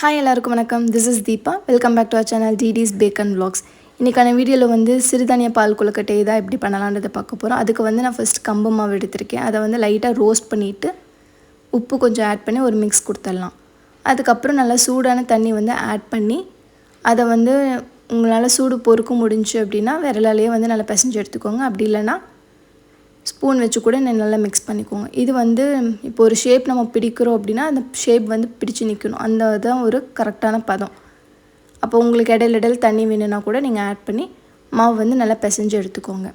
Hi எல்லாருக்கும் வணக்கம். This is Deepa welcome back to our channel டிடிஸ் பேக்கன் vlogs. இன்றைக்கான வீடியோவில் வந்து சிறுதானிய பால் கொழுக்கட்டை இதாக எப்படி பண்ணலான்றதை பார்க்க போகிறோம் அதுக்கு வந்து நான் ஃபஸ்ட் கம்பு மாவு எடுத்திருக்கேன். அதை வந்து லைட்டாக ரோஸ்ட் பண்ணிவிட்டு உப்பு கொஞ்சம் ஆட் பண்ணி ஒரு மிக்ஸ் கொடுத்துடலாம். அதுக்கப்புறம் நல்லா சூடான தண்ணி வந்து ஆட் பண்ணி அதை வந்து உங்களால் சூடு பொறுக்க முடிஞ்சு அப்படின்னா விரலாலேயே வந்து நல்லா பிசைஞ்சு எடுத்துக்கோங்க. அப்படி இல்லைன்னா ஸ்பூன் வச்சு கூட நீங்கள் நல்லா மிக்ஸ் பண்ணிக்கோங்க. இது வந்து இப்போ ஒரு ஷேப் நம்ம பிடிக்கிறோம் அப்படின்னா அந்த ஷேப் வந்து பிடிச்சு நிற்கணும் அந்த தான் ஒரு கரெக்டான பதம். அப்போ உங்களுக்கு இடையில இடையில் தண்ணி வேணும்னா கூட நீங்கள் ஆட் பண்ணி மாவு வந்து நல்லா பிசைஞ்சு எடுத்துக்கோங்க.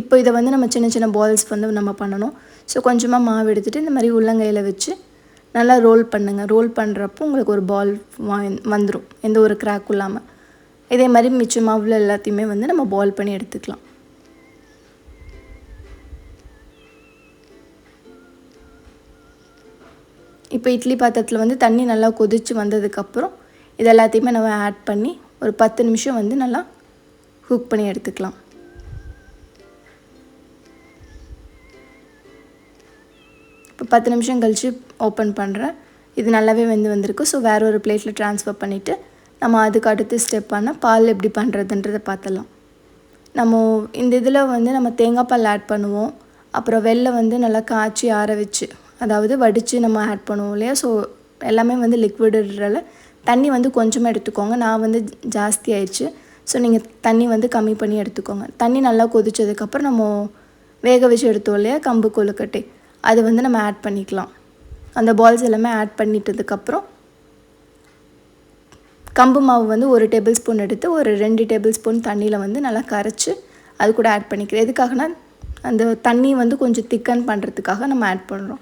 இப்போ இதை வந்து நம்ம சின்ன சின்ன பால்ஸ் வந்து நம்ம பண்ணணும். ஸோ கொஞ்சமாக மாவு எடுத்துகிட்டு இந்த மாதிரி உள்ளங்கையில் வச்சு நல்லா ரோல் பண்ணுங்கள் ரோல் பண்ணுறப்போ உங்களுக்கு ஒரு பால் வந்துடும் எந்த ஒரு கிராக்கும் இல்லாமல் இதே மாதிரி மிச்ச மாவில் எல்லாத்தையுமே வந்து நம்ம பால் பண்ணி எடுத்துக்கலாம். இப்போ இட்லி பாத்திரத்தில் வந்து தண்ணி நல்லா கொதித்து வந்ததுக்கப்புறம் இது எல்லாத்தையுமே நம்ம ஆட் பண்ணி ஒரு பத்து நிமிஷம் வந்து நல்லா குக் பண்ணி எடுத்துக்கலாம். இப்போ பத்து நிமிஷம் கழித்து ஓப்பன் பண்ணுறேன் இது நல்லாவே வந்து வந்திருக்கு. ஸோ வேறு ஒரு பிளேட்டில் ட்ரான்ஸ்ஃபர் பண்ணிவிட்டு நம்ம அதுக்கு அடுத்த ஸ்டெப்பான பால் எப்படி பண்ணுறதுன்றதை பார்த்தலாம் நம்ம இந்த இதில் வந்து நம்ம தேங்காய் பால் ஆட் பண்ணுவோம். அப்புறம் வெள்ளை வந்து நல்லா காய்ச்சி ஆற வச்சு அதாவது வடித்து நம்ம ஆட் பண்ணுவோம் இல்லையா? ஸோ எல்லாமே வந்து லிக்விடுறால தண்ணி வந்து கொஞ்சமாக எடுத்துக்கோங்க. நான் வந்து ஜாஸ்தி ஆயிடுச்சு. ஸோ நீங்கள் தண்ணி வந்து கம்மி பண்ணி எடுத்துக்கோங்க. தண்ணி நல்லா கொதிச்சதுக்கப்புறம் நம்ம வேக வச்சு எடுத்தோம் இல்லையா? கம்பு கொழுக்கட்டை. அது வந்து நம்ம ஆட் பண்ணிக்கலாம். அந்த பால்ஸ் எல்லாமே ஆட் பண்ணிட்டதுக்கப்புறம் கம்பு மாவு வந்து ஒரு டேபிள் ஸ்பூன் எடுத்து ஒரு ரெண்டு டேபிள் ஸ்பூன் தண்ணியில் வந்து நல்லா கரைச்சி அது கூட ஆட் பண்ணிக்கிறேன் எதுக்காகனா அந்த தண்ணி வந்து கொஞ்சம் திக்கன் பண்ணுறதுக்காக நம்ம ஆட் பண்ணுறோம்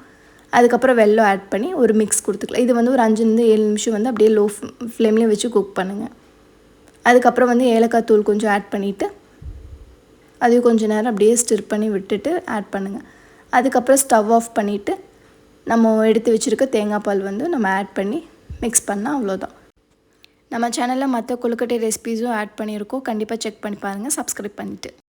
அதுக்கப்புறம் வெள்ளம் ஆட் பண்ணி ஒரு மிக்ஸ் கொடுத்துக்கலாம். இது வந்து ஒரு அஞ்சுலேருந்து ஏழு நிமிஷம் வந்து அப்படியே லோ ஃப்ளேம்லேயே வச்சு குக் பண்ணுங்கள் அதுக்கப்புறம் வந்து ஏலக்காய் தூள் கொஞ்சம் ஆட் பண்ணிவிட்டு அதையும் கொஞ்சம் நேரம் அப்படியே ஸ்டிர் பண்ணி விட்டுட்டு ஆட் பண்ணுங்கள் அதுக்கப்புறம் ஸ்டவ் ஆஃப் பண்ணிவிட்டு நம்ம எடுத்து வச்சுருக்க தேங்காய் பால் வந்து நம்ம ஆட் பண்ணி மிக்ஸ் பண்ணால் அவ்வளோதான் நம்ம சேனலில் மற்ற கொழுக்கட்டை ரெசிபீஸும் ஆட் பண்ணியிருக்கோம். கண்டிப்பாக செக் பண்ணி பாருங்கள் சப்ஸ்கிரைப் பண்ணிவிட்டு